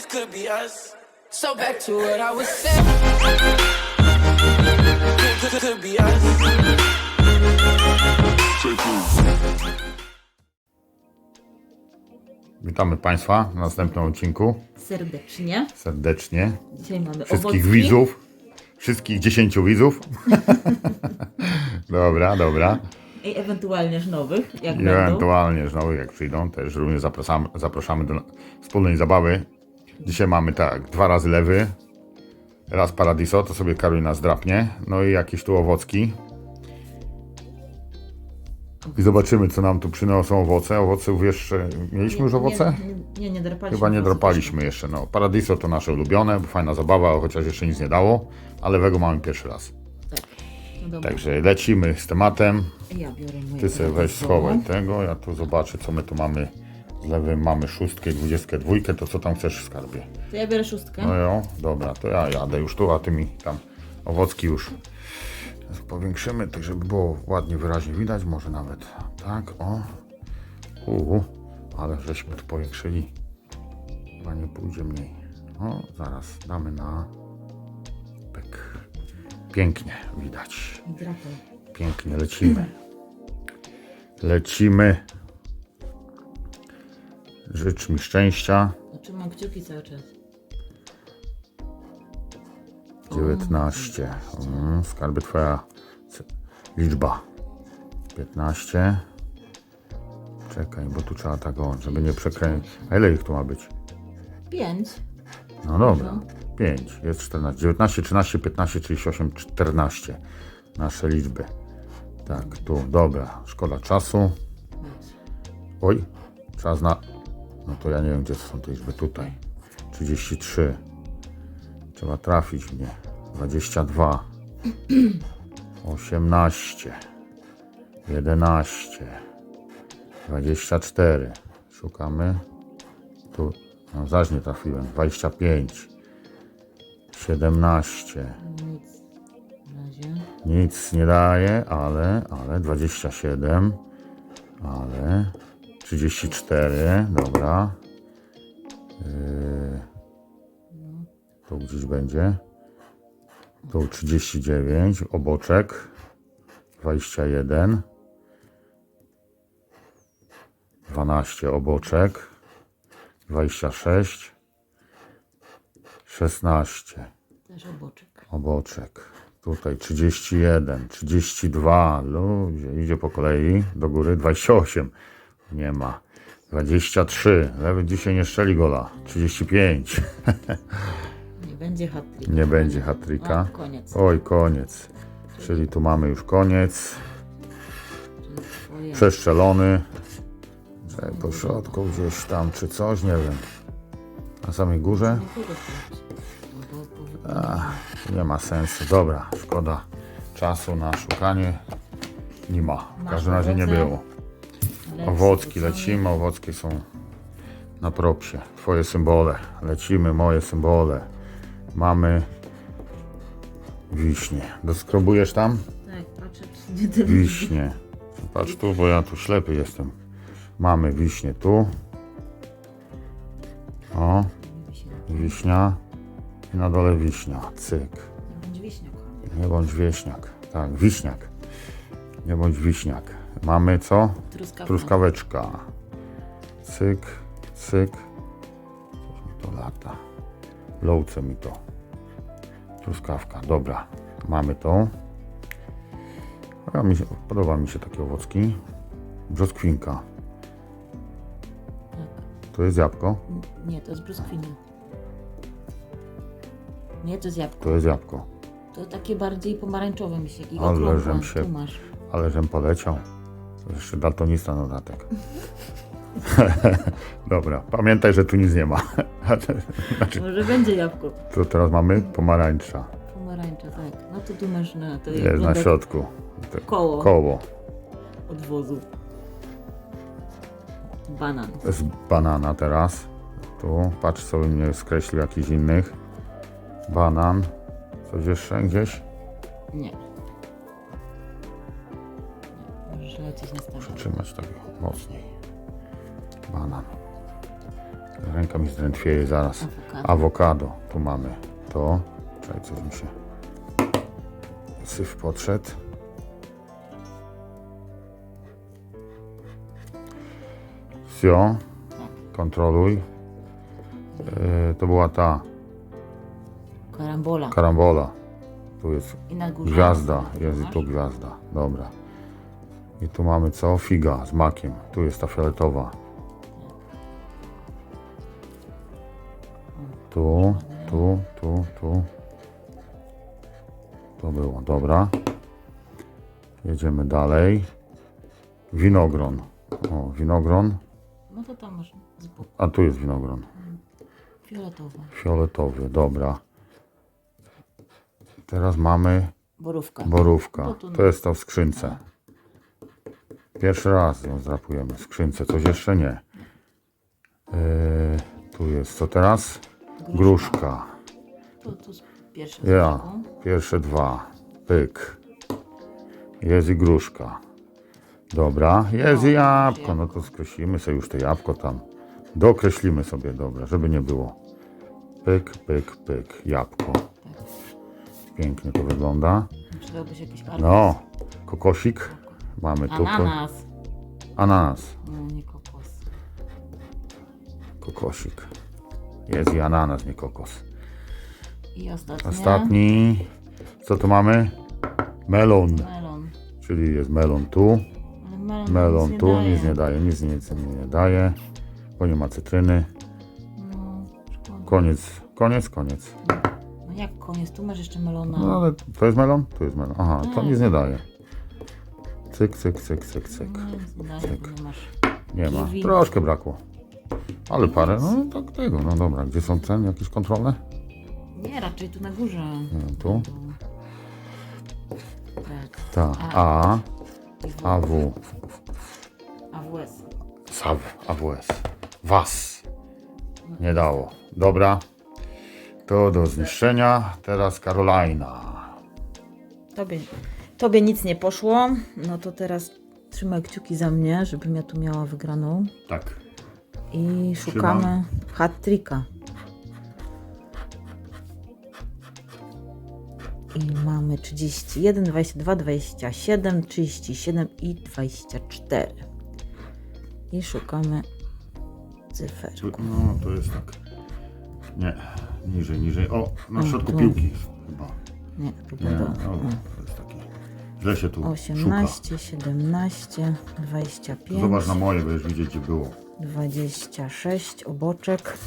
this could be us. So back to what I was saying. Could, could, could be us. Witamy Państwa w następnym odcinku. serdecznie. Serdecznie. Dzisiaj mamy Wszystkich owocki. widzów. Wszystkich dziesięciu widzów. dobra, dobra. I ewentualnie nowych, jak I będą. ewentualnie znowu jak przyjdą, też również zapraszamy, zapraszamy do wspólnej zabawy. Dzisiaj mamy tak, dwa razy lewy, raz paradiso, to sobie Karolina zdrapnie, no i jakieś tu owocki. I zobaczymy, co nam tu przynoszą owoce. Owoców jeszcze, mieliśmy już owoce? Nie, nie, nie drapaliśmy. Chyba nie owoców dropaliśmy jeszcze. No, Paradiso to nasze ulubione, bo fajna zabawa, chociaż jeszcze nic nie dało, ale Wego mamy pierwszy raz. Tak. No dobra. Także lecimy z tematem. Ja biorę moje Ty sobie weź paradiso. schowaj tego, ja tu zobaczę co my tu mamy. Z lewym mamy szóstkę, dwudziestkę, dwójkę, to co tam chcesz w skarbie? To ja biorę szóstkę. No jo, dobra, to ja jadę już tu, a ty mi tam owocki już powiększymy, tak żeby było ładnie, wyraźnie widać, może nawet tak, o. Uuu, ale żeśmy tu powiększyli. Chyba nie pójdzie mniej. O, zaraz damy na pyk. Pięknie widać. Pięknie lecimy. Lecimy. Życz mi szczęścia. Znaczy mam kciuki cały czas. 19. Mm, skarby twoja liczba. 15. Czekaj, bo tu trzeba tak o, żeby nie przekręcić. A ile ich tu ma być? Pięć. No dobra. 5. Jest 14. 19, 13, 15, 38, 14. Nasze liczby. Tak, tu, dobra. Szkoda czasu. Oj, czas na... No to ja nie wiem, gdzie są te liczby. Tutaj. 33. Trzeba trafić mnie. 22. 18. 11. 24. Szukamy. Tu. No zaś nie trafiłem. 25. 17. Nic. Na razie. Nic nie daje, ale, ale 27, ale 34, dobra. Yy, tu gdzieś będzie. Tu 39, oboczek 21, 12 oboczek, 26, 16 Też oboczek. oboczek. Tutaj 31, 32, ludzie, idzie po kolei, do góry 28, nie ma. 23, lewy dzisiaj nie szczeli gola, 35, Nie będzie hat nie będzie hatryka. O, koniec. Oj, koniec. Czyli tu mamy już koniec, przestrzelony. Czekaj, po środku gdzieś tam, czy coś, nie wiem. Na samej górze. Po- Nie ma sensu. Dobra, szkoda czasu na szukanie. Nie ma. W każdym razie nie było. Owocki lecimy, owocki są na propsie. Twoje symbole. Lecimy, moje symbole. Mamy wiśnie. Doskrobujesz tam? Tak, patrzę, czy nie ten Wiśnie. Patrz tu, bo ja tu ślepy jestem. Mamy wiśnie tu. O, wiśnia. I na dole wiśnia. Cyk. Będzie wiśnia, kochany. Nie bądź wieśniak. Tak, wiśniak. Nie bądź wiśniak. Mamy co? Truskawka. Truskaweczka. Cyk, cyk. Coś mi to lata. Lołce mi to. Truskawka, dobra. Mamy tą. A mi się, podoba mi się takie owocki. Brzoskwinka. Tak. To jest jabłko. Nie, to jest brzoskwinia. Nie, to jest jabłko. To jest jabłko. To takie bardziej pomarańczowe mi się. I Ale okrągłe. żem się- Tu masz. Ale żem poleciał. To jeszcze daltonista na dodatek. Dobra, pamiętaj, że tu nic nie ma. Znaczy, Może będzie jabłko. to teraz mamy pomarańcza. Pomarańcza, tak. No to tu masz na to Jest na środku. Te- Koło. Koło. od wozu. Banan. Z banana teraz. Tu, patrz sobie mnie skreślił jakiś innych. Banan. Coś jeszcze gdzieś? Nie. Następny. Trzymać tak mocniej. Banan. Ręka mi zdrętwieje zaraz. Awokado. Awokado. Tu mamy to. Czekaj, coś mi się... Syf podszedł. Wsio. Kontroluj. E, to była ta Karambola. karambola. Tu jest. Gwiazda, jest i tu gwiazda, dobra. I tu mamy co? Figa z makiem. Tu jest ta fioletowa. Tu, tu, tu, tu. To było, dobra. Jedziemy dalej. Winogron. O, winogron. No to tam masz z boku. A tu jest winogron. Fioletowa. Fioletowy, dobra. Teraz mamy Borówka. Borówka. To- To jest to w skrzynce. Pierwszy raz ją zdrapujemy w skrzynce. Coś jeszcze nie. Yy, tu jest co teraz? Gruszka. To, to z pierwsze Ja. Pierwsze dwa. Pyk. Jest i gruszka. Dobra. Jest i jabłko. No to skreślimy sobie już te jabłko tam. Dokreślimy sobie, dobra, żeby nie było. Pyk, pyk, pyk. Jabłko. Pięknie to wygląda. Przydałby się jakiś. No, kokosik mamy tutaj. Ananas. Ananas, No, nie kokos. kokosik. Jest i ananas, nie kokos. I ostatnie. Ostatni, co tu mamy? Melon, Melon. czyli jest melon tu, Ale melon, melon nic tu, nie daje. nic nie daje, nic, nic nie daje, bo nie ma cytryny. No, szkoda. Koniec, koniec, koniec. No jak koniec? Tu masz jeszcze melona. No ale to jest melon? Tu jest melon. Aha, to Tak. nic nie daje. Cyk, cyk, cyk, cyk, cyk. No, nie daje, bo nie masz. Nie ma. Troszkę brakło. Ale parę, no tak tego, no dobra. Gdzie są ceny? Jakieś kontrolne? Nie, raczej tu na górze. Nie, tu? Tak. Ta, A, AW, AWS. SAW, AWS. Was. Nie dało. Dobra. To do zniszczenia. Teraz Karolina. Tobie, tobie nic nie poszło. No to teraz trzymaj kciuki za mnie, żebym ja tu miała wygraną. Tak. I szukamy hat-tricka. I mamy 31, 22, 27, 37 i 24. I szukamy cyfer. No, to jest tak. Nie. Niżej, niżej. O, na środku tu. piłki chyba. Nie, tu Nie, będą. to jest. Źle się tu szuka. 18, 17, 25, Zobacz na moje, będziesz widzieć, gdzie było. 26 oboczek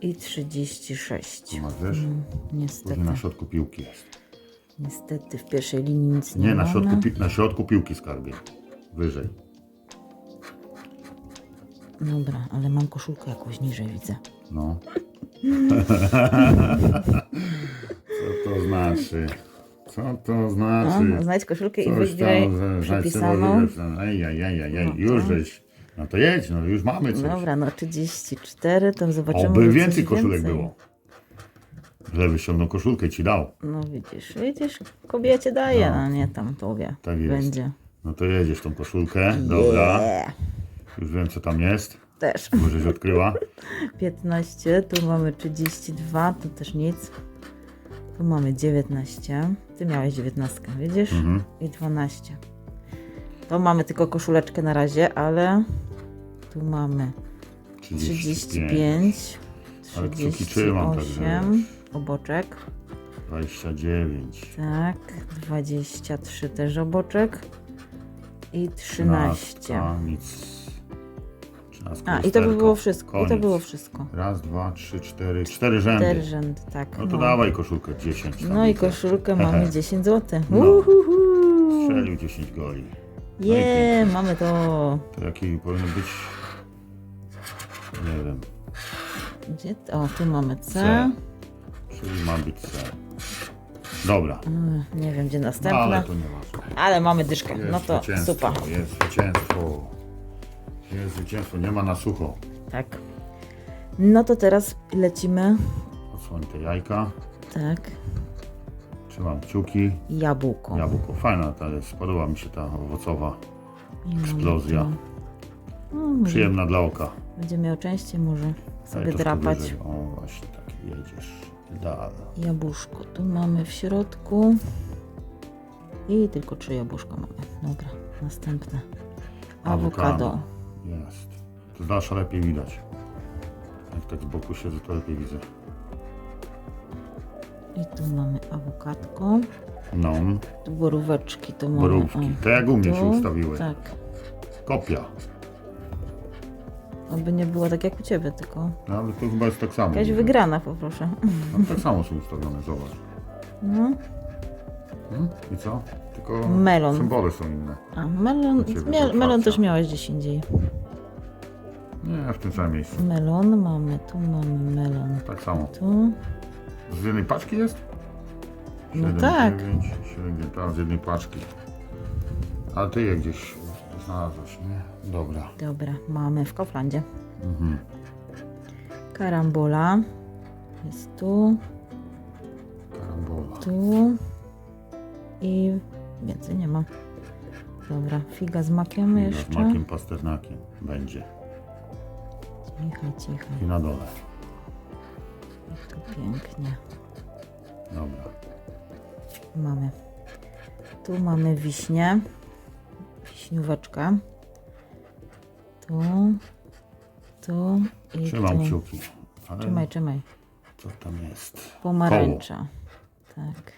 i 36. Tu masz, wiesz? Mm, Niestety, Później na środku piłki jest. niestety w pierwszej linii nic nie, Nie, na środku, pi- na środku piłki skarbie. Wyżej. Dobra, ale mam koszulkę jakąś niżej widzę. No. Co to znaczy? Co to znaczy? No, znajdź koszulkę i Coś wygraj tam, że- że przypisaną. sobie- Ej, ej, ej, ej, ej. No już to- żeś. No to jedź, no już mamy coś. Dobra, no 34, to zobaczymy. Oby że więcej koszulek więcej. było. Że wyciągnął koszulkę ci dał. No widzisz, widzisz, kobiecie daje, a nie tam tobie Tak jest. będzie. No to jedziesz tą koszulkę. Dobra. Yeah. Już wiem co tam jest. Też. Bo żeś odkryła. 15, tu mamy 32, tu też nic. Tu mamy 19. Ty miałeś 19, widzisz? Mhm. I 12. To mamy tylko koszuleczkę na razie, ale tu mamy 35, Ale kciuki trzymam, także 38, oboczek. 29. Tak, 23 też oboczek. I 13. Trzynastka, nic. A, i to by było wszystko. I to Koniec. było wszystko. Raz, dwa, trzy, cztery. Cztery rzędy. Cztery rzędy, tak. No to dawaj koszulkę 10. tam No i koszulkę mamy 10 zł. No. Uhuhu. Strzelił 10 goli. No i Je, pięknie. mamy to. To jaki powinien być? Nie wiem. Gdzie? to? O, tu mamy C. C. Czyli ma być C. Dobra. Mm, Nie wiem, gdzie No, następne. ale Ale, to nie ważne. mamy dyszkę. No to zwycięstwo, super. Jest zwycięstwo. Jest zwycięstwo. Nie ma na sucho. Tak. No to teraz lecimy. Odsłoń te jajka. Tak. Trzymam kciuki. Jabłko. Jabłko. Fajna ta jest. Podoba mi się ta owocowa. Mamy eksplozja. No, może- Przyjemna dla oka. Będzie miał częściej może Daj sobie troszkę drapać. wyżej. O, właśnie tak jedziesz. Idealnie. Jabłuszko. Tu mamy w środku. I tylko trzy jabłuszka mamy. Dobra, następne. Awokado. Jest. To z dalsza lepiej widać. Jak tak z boku siedzę, to lepiej widzę. I tu mamy awokadko. No, Tu boróweczki to mamy. borówki. o, Te jak u mnie się ustawiły. Tak. Kopia. Aby nie było tak jak u Ciebie, tylko No, ale to chyba jest tak samo. jakaś wygrana poproszę. No, tak samo są ustawione, zobacz. No. Hmm? I co? Tylko Melon. symbole są inne. A melon, to melon też miałeś gdzieś indziej. Nie, w tym samym miejscu. Melon mamy, tu mamy melon. Tak samo. Tu. Z jednej paczki jest? No 7, tak. 9, 7, tak, z jednej paczki. Ale ty je gdzieś znalazłeś, nie? Dobra. Dobra, mamy w Kauflandzie. Mhm. Karambola. Jest tu, Karambola. tu. I więcej nie ma. Dobra, figa z makiem Z jeszcze. makiem pasternakiem będzie. Cichaj, cichaj. I na dole. I tu pięknie. Dobra. Mamy. Tu mamy wiśnię. Wiśnióweczkę. Tu. Tu. I Trzymam tu. kciuki. Ale Trzymaj, trzymaj. co tam jest? Pomarańcza. Tak.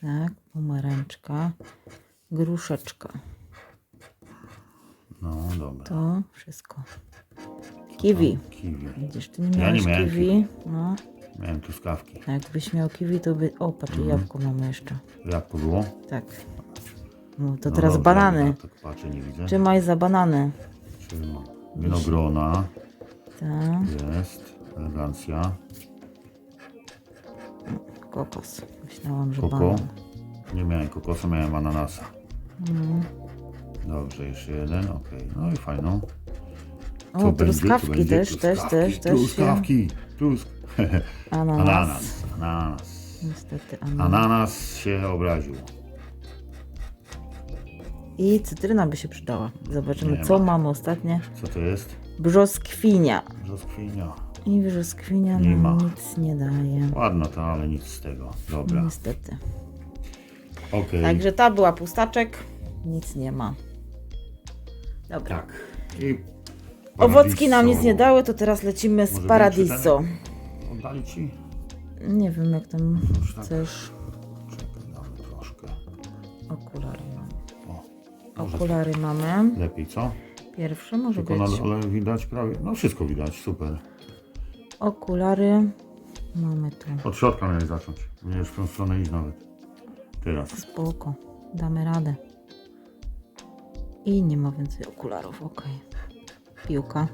Tak, pomarańczka. Gruszeczka. Dobra. To wszystko. Kiwi. Kiwi. Widzisz, ty nie Ja nie miałeś miałem kiwi. No, Miałem truskawki. a jakbyś miał kiwi, to by... O, patrz, Mhm. jabłko mamy jeszcze. Jabłko było? Tak. No to No teraz dobrze, banany. Ja tak patrzę, nie widzę. Trzymaj za banany. Trzymam. Winogrona. Tak, Jest. Elegancja. kokos. Myślałam, że Koko. banan. Nie miałem kokosa, miałem ananasa. No. Dobrze, jeszcze jeden, okej. No i fajną. O, Co będzie? Co truskawki będzie? też, też, Truskawki, też, też. Truskawki, trusk... Ananas. Ananas, ananas. Niestety ananas. Ananas się obraził. I cytryna by się przydała. Zobaczymy, Nie co ma. mamy ostatnie. Co to jest? Brzoskwinia. Brzoskwinia. I brzoskwinia Nie nam ma. nic nie daje. Ładna ta, ale nic z tego. Dobra, Niestety. okej. Także ta była pustaczek. Nic nie ma. Dobra. Tak. I Owocki nam nic nie dały, to teraz lecimy z Może Paradiso. Oddali ci? Nie wiem, jak tam Już tak. chcesz. Czekaj, damy troszkę. Okulary mamy. O, może Okulary mamy. lepiej, co? Pierwszy może Tylko być. na dole widać prawie. No wszystko widać, super. Okulary mamy tu. Od środka miałeś zacząć. Nie w tą stronę iść nawet. Teraz. Spoko. Damy radę. I nie ma więcej okularów, ok. Piłka.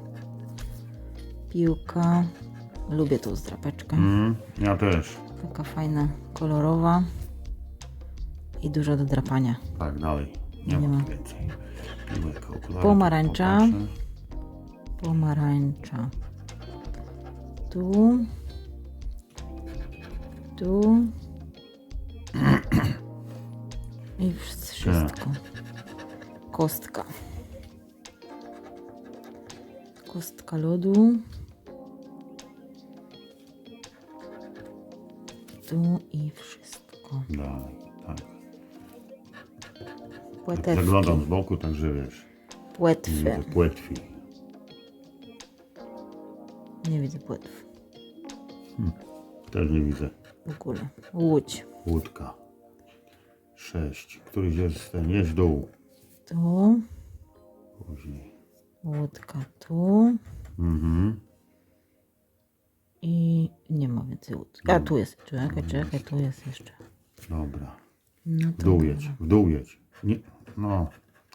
Piłka. Lubię tą zdrapeczkę. Mm, ja też. Taka fajna, kolorowa. I dużo do drapania. Tak, dalej. Nie, Nie ma ma. więcej. Piłek, okulary, Pomarańcza. Pomarańcza. Tu. Tu. I wszystko. Kostka. Kostka lodu. Tu i wszystko. Dalej, tak. Płetewki. Zaglądam z boku, także wiesz. Płetwy. Płetwi. Nie widzę płetw. Też nie widzę. W ogóle. Łódź. Łódka. Sześć. Któryś jest ten, jest dół. Tu. Później. Łódka tu. Mhm. I nie ma więcej łódki. A tu jest. Czekaj, czekaj, tu jest jeszcze. Dobra. No W to dół dobra. jedź, w dół jedź. Nie, no,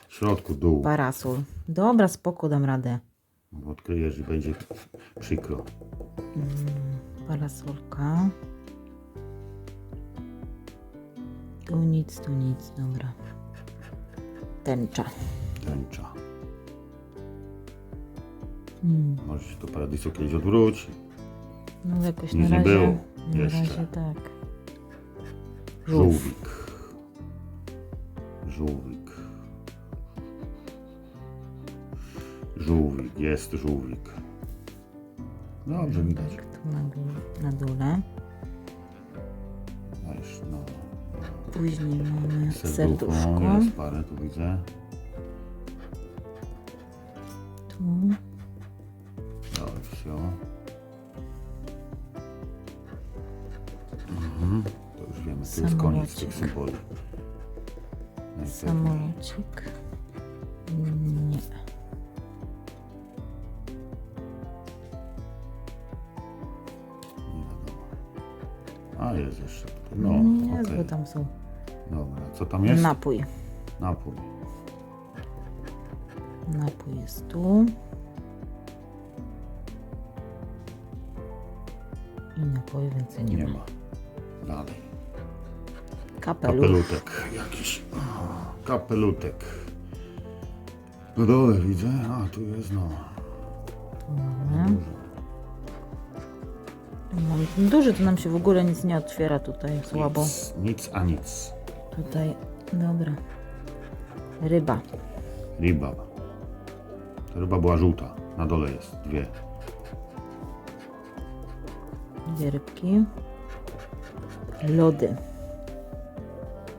w środku dół. Parasol. Dobra, spoko, dam radę. Bo Odkryjesz i będzie przykro. Parasolka. Tu nic, tu nic, dobra. Tęcza. Tęcza. Hmm. Może się to paradiso kiedyś odwróci. No jakoś Nic na nie razie. było. Na Jeszcze. razie tak. Żółw. Żółwik. Żółwik. Żółwik, jest żółwik. Dobrze widać. Tu na, dół, na dole. Weź, no. Później mamy Serducho, serduszko. jest parę, tu widzę. Tu. Tam jest? napój. Napój. Napój jest tu. I napoju więcej nie, Nie ma. ma. Dalej. Kapelusz. Kapelutek jakiś. O, Kapelutek. No dole widzę. A, tu jest no. Mamy. Dużo. Mamy ten duży, to nam się w ogóle nic nie otwiera tutaj. Słabo. Nic, nic a nic. Tutaj, dobra. Ryba. Ryba. Ta ryba była żółta. Na dole jest. Dwie. Dwie rybki. Lody.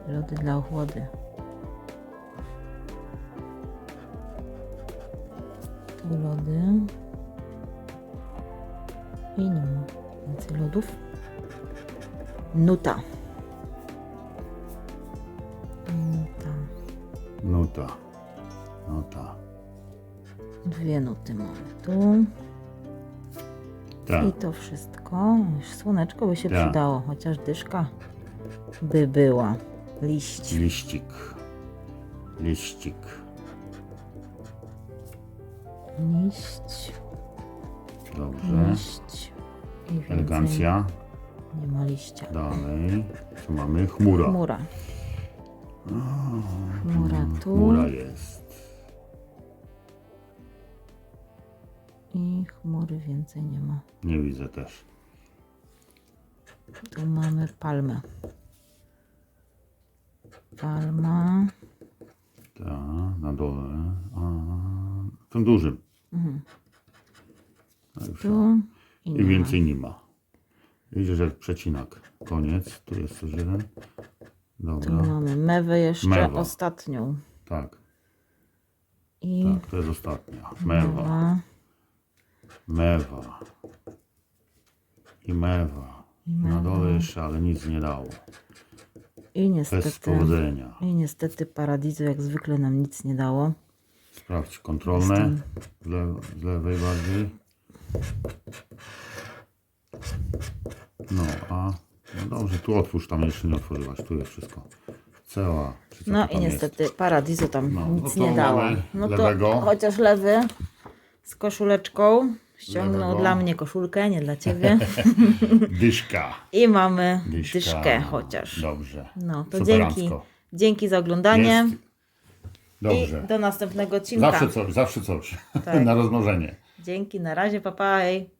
Lody dla ochłody. Tu lody. I nie ma więcej lodów. Nuta. Nuta. Nuta. Dwie nuty mamy tu. Tak. I to wszystko. Już słoneczko by się Tak. przydało, chociaż dyszka by była. Liść. Liścik. Liścik. Liść. Dobrze. Liść. Elegancja. Nie ma liścia. Dalej. Co mamy? Chmura. Chmura. Chmura tu. Chmura jest. I chmury więcej nie ma. Nie widzę też. Tu mamy palmę. Palma. Ta, na dole. A, tym dużym. No już. Tu. I, I nie ma. więcej nie ma. Widzisz, jak przecinak. Koniec. Tu jest coś jeden. Tu Dobra. mamy mewę jeszcze Mewa. ostatnią. Tak, I tak, to jest ostatnia. Mewa. mewa. Mewa. I mewa. Na dole jeszcze, ale nic nie dało. I Bez niestety. powodzenia. I niestety paradizu jak zwykle nam nic nie dało. Sprawdź kontrolne. Z lewej bardziej. No, a. No dobrze, tu otwórz, tam jeszcze nie otworzyłaś. Tu jest wszystko. Cała. czy co No i tam niestety paradizu tam No, nic no to nie dało. mamy No to lewego. chociaż lewy z koszuleczką ściągnął Lewego. dla mnie koszulkę, nie dla ciebie. jest? Dyszka. I mamy Dyszka. dyszkę chociaż. Dobrze. No to Superancko. dzięki. Dzięki za oglądanie Jest. Dobrze. i do następnego odcinka. Zawsze coś, zawsze coś. Tak. Na rozmnożenie. Dzięki, na razie, papa. Hej.